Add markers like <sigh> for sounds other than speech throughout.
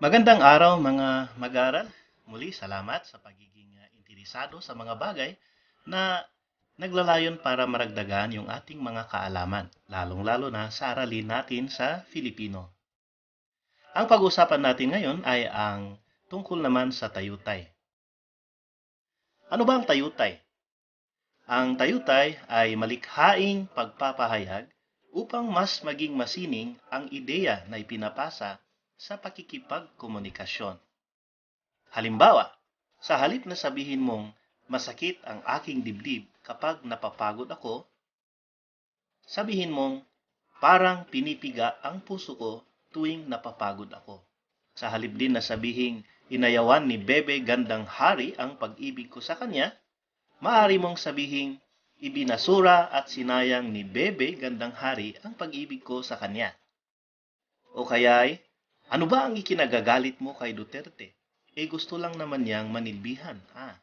Magandang araw mga mag-aral. Muli, salamat sa pagiging uh, interesado sa mga bagay na naglalayon para maragdagan yung ating mga kaalaman, lalong-lalo na sa aralin natin sa Filipino. Ang pag-usapan natin ngayon ay ang tungkol naman sa tayutay. Ano ba ang tayutay? Ang tayutay ay malikhaing pagpapahayag upang mas maging masining ang ideya na ipinapasa sa pakikipagkomunikasyon. Halimbawa, sa halip na sabihin mong masakit ang aking dibdib kapag napapagod ako, sabihin mong parang pinipiga ang puso ko tuwing napapagod ako. Sa halip din na sabihing inayawan ni Bebe Gandang Hari ang pag-ibig ko sa kanya, maaari mong sabihing ibinasura at sinayang ni Bebe Gandang Hari ang pag-ibig ko sa kanya. O kaya'y, ano ba ang ikinagagalit mo kay Duterte? Eh gusto lang naman niyang manilbihan, ha?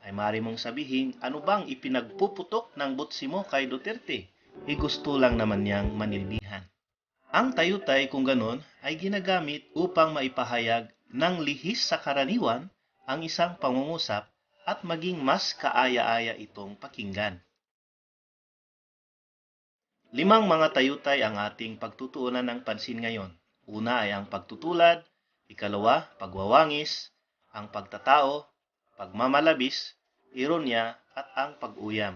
Ay maaari mong sabihin, ano bang ipinagpuputok ng butsi mo kay Duterte? Eh gusto lang naman niyang manilbihan. Ang tayutay kung ganon ay ginagamit upang maipahayag ng lihis sa karaniwan ang isang pangungusap at maging mas kaaya-aya itong pakinggan. Limang mga tayutay ang ating pagtutuunan ng pansin ngayon. Una ay ang pagtutulad, ikalawa, pagwawangis, ang pagtatao, pagmamalabis, ironya, at ang pag-uyam.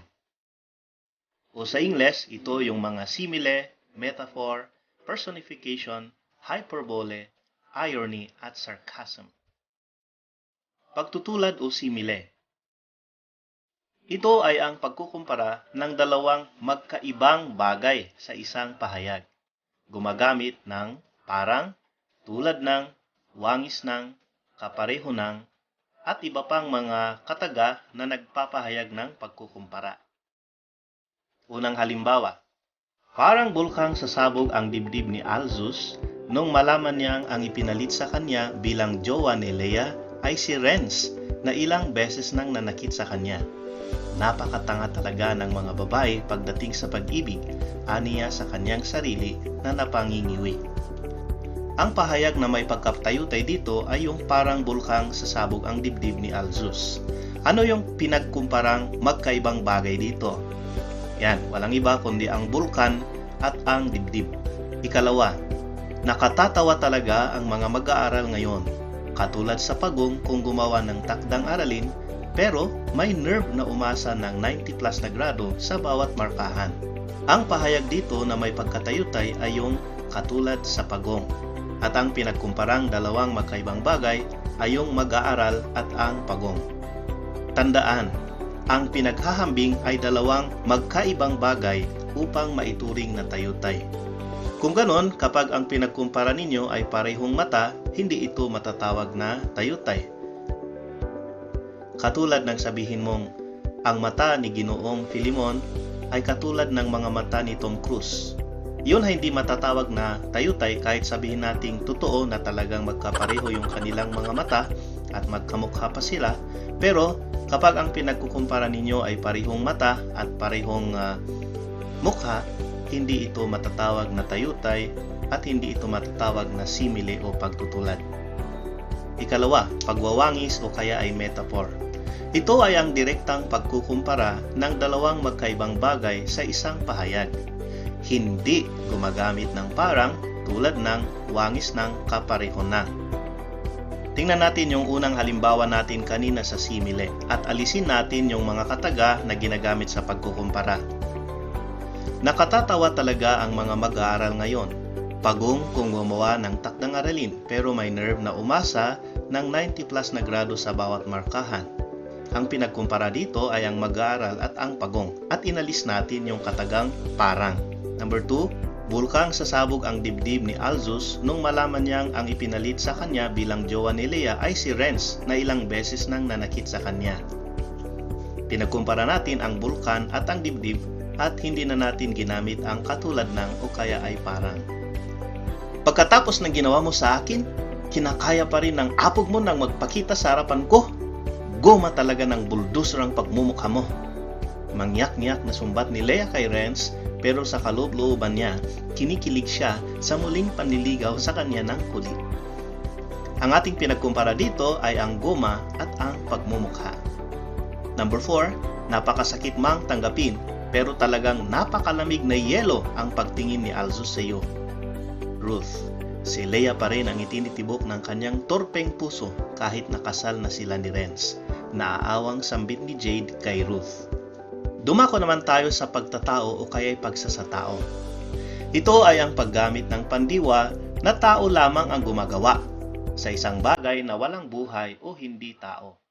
O sa Ingles, ito yung mga simile, metaphor, personification, hyperbole, irony, at sarcasm. Pagtutulad o simile. Ito ay ang pagkukumpara ng dalawang magkaibang bagay sa isang pahayag. Gumagamit ng parang, tulad ng, wangis ng, kapareho ng, at iba pang mga kataga na nagpapahayag ng pagkukumpara. Unang halimbawa, parang bulkang sasabog ang dibdib ni Alzus nung malaman niyang ang ipinalit sa kanya bilang jowa ni Leia ay si Renz na ilang beses nang nanakit sa kanya. Napakatanga talaga ng mga babae pagdating sa pag-ibig, aniya sa kanyang sarili na napangingiwi. Ang pahayag na may pagkaptayutay dito ay yung parang bulkang sasabog ang dibdib ni Alzus. Ano yung pinagkumparang magkaibang bagay dito? Yan, walang iba kundi ang bulkan at ang dibdib. Ikalawa, nakatatawa talaga ang mga mag-aaral ngayon. Katulad sa pagong kung gumawa ng takdang aralin, pero may nerve na umasa ng 90 plus na grado sa bawat markahan. Ang pahayag dito na may pagkatayutay ay yung katulad sa pagong. At ang pinagkumparang dalawang magkaibang bagay ay yung mag-aaral at ang pagong. Tandaan, ang pinaghahambing ay dalawang magkaibang bagay upang maituring na tayutay. Kung ganon, kapag ang pinagkumpara ninyo ay parehong mata, hindi ito matatawag na tayutay. Katulad ng sabihin mong, ang mata ni Ginoong Filimon ay katulad ng mga mata ni Tom Cruise. Yun ay hindi matatawag na tayutay kahit sabihin nating totoo na talagang magkapareho yung kanilang mga mata at magkamukha pa sila. Pero kapag ang pinagkukumpara ninyo ay parehong mata at parehong uh, mukha, hindi ito matatawag na tayutay at hindi ito matatawag na simile o pagtutulad. Ikalawa, pagwawangis o kaya ay metaphor. Ito ay ang direktang pagkukumpara ng dalawang magkaibang bagay sa isang pahayag. Hindi gumagamit ng parang tulad ng wangis ng kapareho na. Tingnan natin yung unang halimbawa natin kanina sa simile at alisin natin yung mga kataga na ginagamit sa pagkukumpara. Nakatatawa talaga ang mga mag-aaral ngayon. Pagong kung gumawa ng takdang aralin pero may nerve na umasa ng 90 plus na grado sa bawat markahan. Ang pinagkumpara dito ay ang mag-aaral at ang pagong at inalis natin yung katagang parang. Number 2, bulkang sasabog ang dibdib ni Alzus nung malaman niyang ang ipinalit sa kanya bilang jowa ni Leia ay si Renz na ilang beses nang nanakit sa kanya. Pinagkumpara natin ang bulkan at ang dibdib at hindi na natin ginamit ang katulad ng o kaya ay parang. Pagkatapos ng ginawa mo sa akin, kinakaya pa rin ng apog mo nang magpakita sa harapan ko. Goma talaga ng bulldozer ang pagmumukha mo. Mangyak-ngyak na sumbat ni Leia kay Renz pero sa kaloob-looban niya, kinikilig siya sa muling panliligaw sa kanya ng kulit. Ang ating pinagkumpara dito ay ang goma at ang pagmumukha. Number 4, napakasakit mang tanggapin pero talagang napakalamig na yelo ang pagtingin ni Alzus sa iyo. Ruth, si Leia pa rin ang itinitibok ng kanyang torpeng puso kahit nakasal na sila ni Renz. Naaawang sambit ni Jade kay Ruth. Dumako naman tayo sa pagtatao o kaya'y pagsasatao. Ito ay ang paggamit ng pandiwa na tao lamang ang gumagawa sa isang bagay na walang buhay o hindi tao.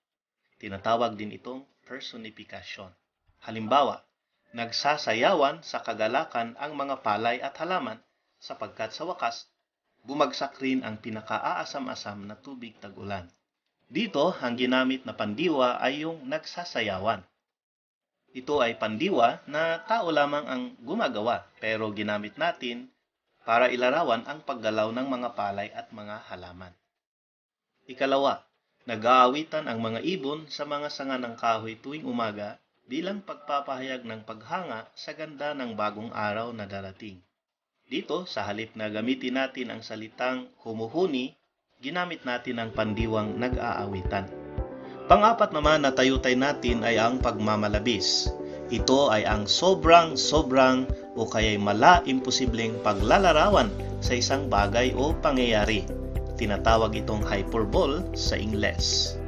Tinatawag din itong personification. Halimbawa, nagsasayawan sa kagalakan ang mga palay at halaman sapagkat sa wakas, bumagsak rin ang pinakaaasam-asam na tubig tag-ulan. Dito, ang ginamit na pandiwa ay yung nagsasayawan. Ito ay pandiwa na tao lamang ang gumagawa pero ginamit natin para ilarawan ang paggalaw ng mga palay at mga halaman. Ikalawa, nag-aawitan ang mga ibon sa mga sanga ng kahoy tuwing umaga bilang pagpapahayag ng paghanga sa ganda ng bagong araw na darating. Dito, sa halip na gamitin natin ang salitang humuhuni, ginamit natin ang pandiwang nag-aawitan. Pangapat naman na tayutay natin ay ang pagmamalabis. Ito ay ang sobrang sobrang o kaya'y mala imposibleng paglalarawan sa isang bagay o pangyayari. Tinatawag itong hyperbole sa Ingles.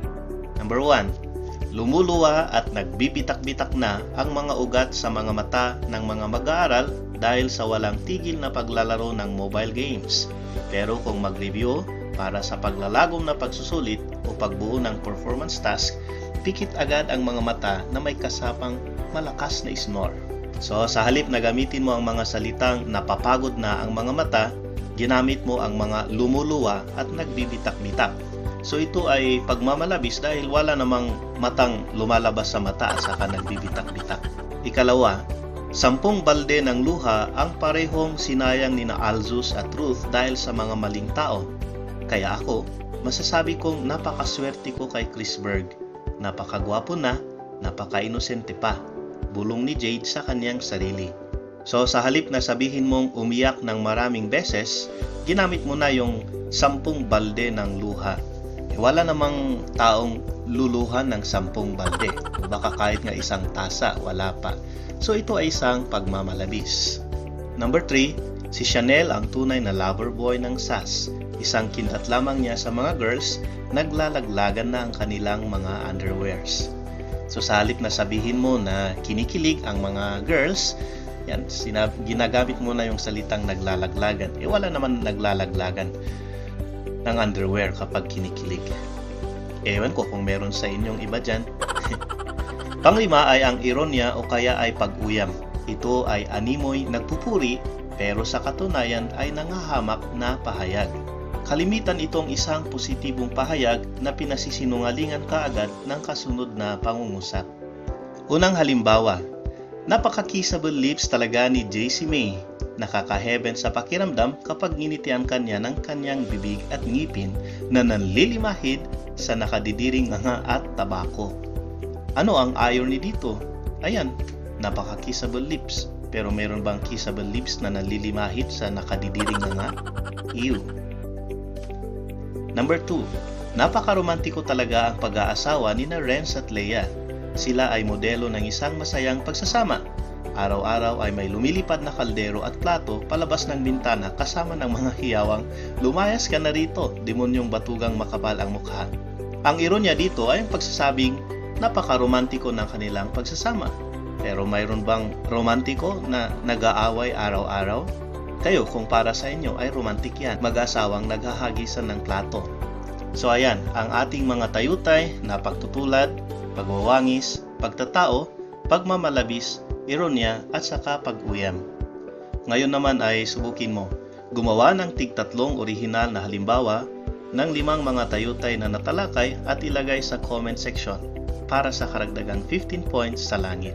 Number 1. Lumuluwa at nagbibitak-bitak na ang mga ugat sa mga mata ng mga mag-aaral dahil sa walang tigil na paglalaro ng mobile games. Pero kung mag-review para sa paglalagom na pagsusulit o pagbuo ng performance task, pikit agad ang mga mata na may kasapang malakas na snore. So sa halip na gamitin mo ang mga salitang napapagod na ang mga mata, ginamit mo ang mga lumuluwa at nagbibitak-bitak. So ito ay pagmamalabis dahil wala namang matang lumalabas sa mata at saka nagbibitak-bitak. Ikalawa, sampung balde ng luha ang parehong sinayang ni na Alzus at Ruth dahil sa mga maling tao. Kaya ako, masasabi kong napakaswerte ko kay Chris Berg. Napakagwapo na, napaka-inosente pa. Bulong ni Jade sa kanyang sarili. So sa halip na sabihin mong umiyak ng maraming beses, ginamit mo na yung sampung balde ng luha. Wala namang taong luluhan ng sampung balde. Baka kahit nga isang tasa, wala pa. So ito ay isang pagmamalabis. Number 3, si Chanel ang tunay na lover boy ng SAS. Isang kindat lamang niya sa mga girls, naglalaglagan na ang kanilang mga underwears. So sa halip na sabihin mo na kinikilig ang mga girls, yan, sinab ginagamit mo na yung salitang naglalaglagan. Eh wala naman naglalaglagan ng underwear kapag kinikilig. Ewan ko kung meron sa inyong iba dyan. <laughs> Panglima ay ang ironya o kaya ay pag-uyam. Ito ay animoy nagpupuri pero sa katunayan ay nangahamak na pahayag. Kalimitan itong isang positibong pahayag na pinasisinungalingan kaagad ng kasunod na pangungusap. Unang halimbawa, napaka-kissable lips talaga ni JC May. Nakaka-heaven sa pakiramdam kapag nginitian kanya ng kanyang bibig at ngipin na nanlilimahid sa nakadidiring nga at tabako. Ano ang irony dito? Ayan, napaka-kissable lips. Pero meron bang kissable lips na nalilimahid sa nakadidiring nga? Ew. Number 2. Napaka-romantiko talaga ang pag-aasawa ni na Renz at Leia. Sila ay modelo ng isang masayang pagsasama. Araw-araw ay may lumilipad na kaldero at plato palabas ng bintana kasama ng mga hiyawang lumayas ka na rito, demonyong batugang makapal ang mukha. Ang ironya dito ay ang pagsasabing napaka-romantiko ng kanilang pagsasama. Pero mayroon bang romantiko na nag-aaway araw-araw? Kayo kung para sa inyo ay romantik yan, mag-asawang naghahagisan ng plato. So ayan, ang ating mga tayutay na pagtutulad, pagwawangis, pagtatao, pagmamalabis, ironya at saka pag-uyam. Ngayon naman ay subukin mo. Gumawa ng tigtatlong orihinal na halimbawa ng limang mga tayutay na natalakay at ilagay sa comment section para sa karagdagang 15 points sa langit.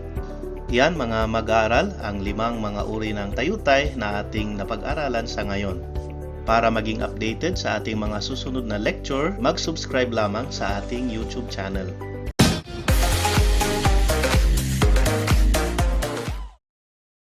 Yan mga mag-aaral ang limang mga uri ng tayutay na ating napag-aralan sa ngayon. Para maging updated sa ating mga susunod na lecture, mag-subscribe lamang sa ating YouTube channel.